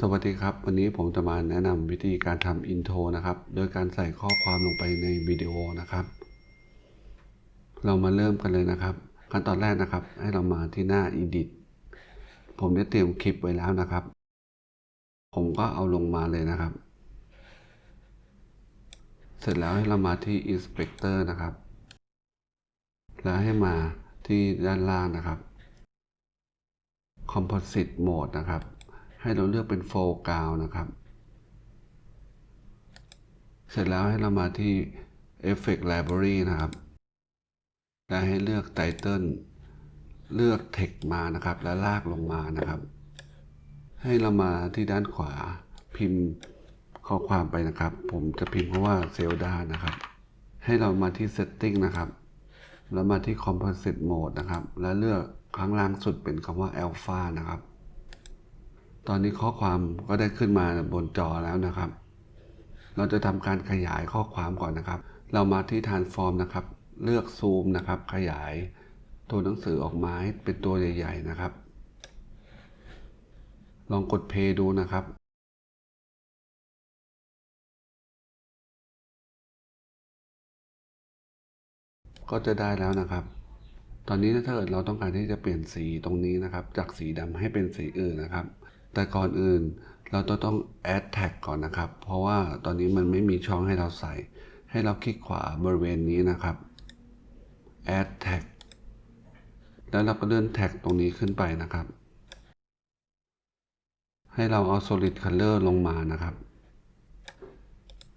สวัสดีครับ วันนี้ผมจะมาแนะนำวิธีการทำอินโทรนะครับ โดยการใส่ข้อความลงไปในวิดีโอนะครับ เรามาเริ่มกันเลยนะครับ ขั้นตอนแรกนะครับ ให้เรามาที่หน้า Edit ผมได้เตรียมคลิปไว้แล้วนะครับ ผมก็เอาลงมาเลยนะครับ เสร็จแล้วให้เรามาที่ Inspector นะครับ แล้วให้มาที่ด้านล่างนะครับ Composite Mode นะครับ ให้เราเลือกเป็น foreground นะครับ เสร็จแล้วให้เรามาที่ Effect Library นะครับ และให้เลือก Title เลือก Text มานะครับ และลากลงมานะครับ ให้เรามาที่ด้านขวาพิมพ์ข้อความไปนะครับ ผมจะพิมพ์เพราะว่าเซลดานะครับ ให้เรามาที่ Setting นะครับ แล้วมาที่ Composite Mode นะครับ และเลือกข้างล่างสุดเป็นคำว่า Alpha นะครับ ตอนนี้ข้อความก็ได้ขึ้นมาบนจอแล้วนะครับ เราจะทำการขยายข้อความก่อนนะครับ เรามาที่ Transform นะครับ เลือกซูมนะครับ ขยายตัวหนังสือออกมาให้เป็นตัวใหญ่ ๆ นะครับ ลองกดเพย์ดูนะครับก็จะได้แล้วนะครับ ตอนนี้ถ้าเกิดเราต้องการที่จะเปลี่ยนสีตรงนี้นะครับ จากสีดำให้เป็นสีอื่นนะครับ แต่ก่อนอื่นเราต้องต้อง add tag ก่อนนะครับ เพราะว่าตอนนี้มันไม่มีช่องให้เราใส่ ให้เราคลิกขวาบริเวณนี้นะครับ add tag แล้วเราก็เลื่อนแท็กตรงนี้ขึ้นไปนะครับ ให้เราเอา solid color ลงมานะครับ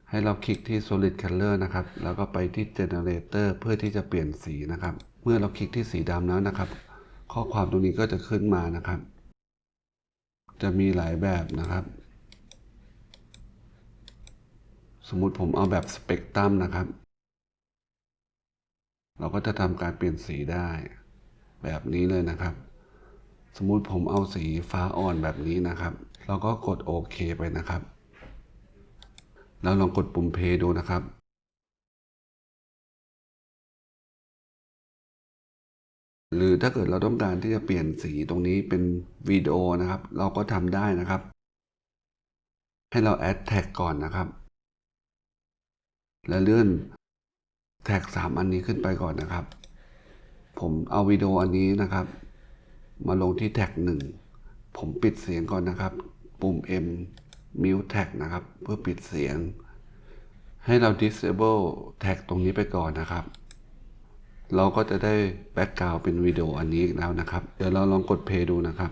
ให้เราคลิกที่ solid color นะครับ แล้วก็ไปที่ generator เพื่อที่จะเปลี่ยนสีนะครับ เมื่อเราคลิกที่สีดำแล้วนะครับ ข้อความตรงนี้ก็จะขึ้นมานะครับ จะมีหลายแบบนะครับ สมมุติผมเอาแบบสเปกตรัมนะครับ เราก็จะทำการเปลี่ยนสีได้ แบบนี้เลยนะครับ สมมุติผมเอาสีฟ้าอ่อนแบบนี้นะครับ เราก็กดโอเคไปนะครับ แล้วลองกดปุ่มเพย์ดูนะครับ หรือถ้าเกิดเราต้องการที่จะเปลี่ยนสีตรงนี้เป็นวิดีโอนะครับ เราก็ทำได้นะครับ ให้เราแอดแท็กก่อนนะครับ และเลื่อนแท็กสามอันนี้ขึ้นไปก่อนนะครับ ผมเอาวิดีโออันนี้นะครับ มาลงที่แท็กหนึ่งผมปิดเสียงก่อนนะครับ ปุ่ม M mute tag นะครับ เพื่อปิดเสียง ให้เรา disable tag ตรงนี้ไปก่อนนะครับ เราก็จะได้แบ็กกราวเป็นวิดีโออันนี้แล้วนะครับ เดี๋ยวเราลองกดเพย์ดูนะครับ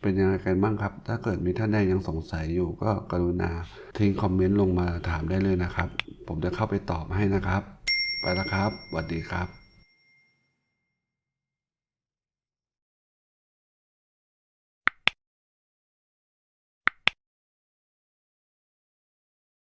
เป็นยังไงกันบ้างครับ ถ้าเกิดมีท่านใดยังสงสัยอยู่ก็กรุณาทิ้งคอมเมนต์ลงมาถามได้เลยนะครับ ผมจะเข้าไปตอบให้นะครับ ไปแล้วครับสวัสดีครับ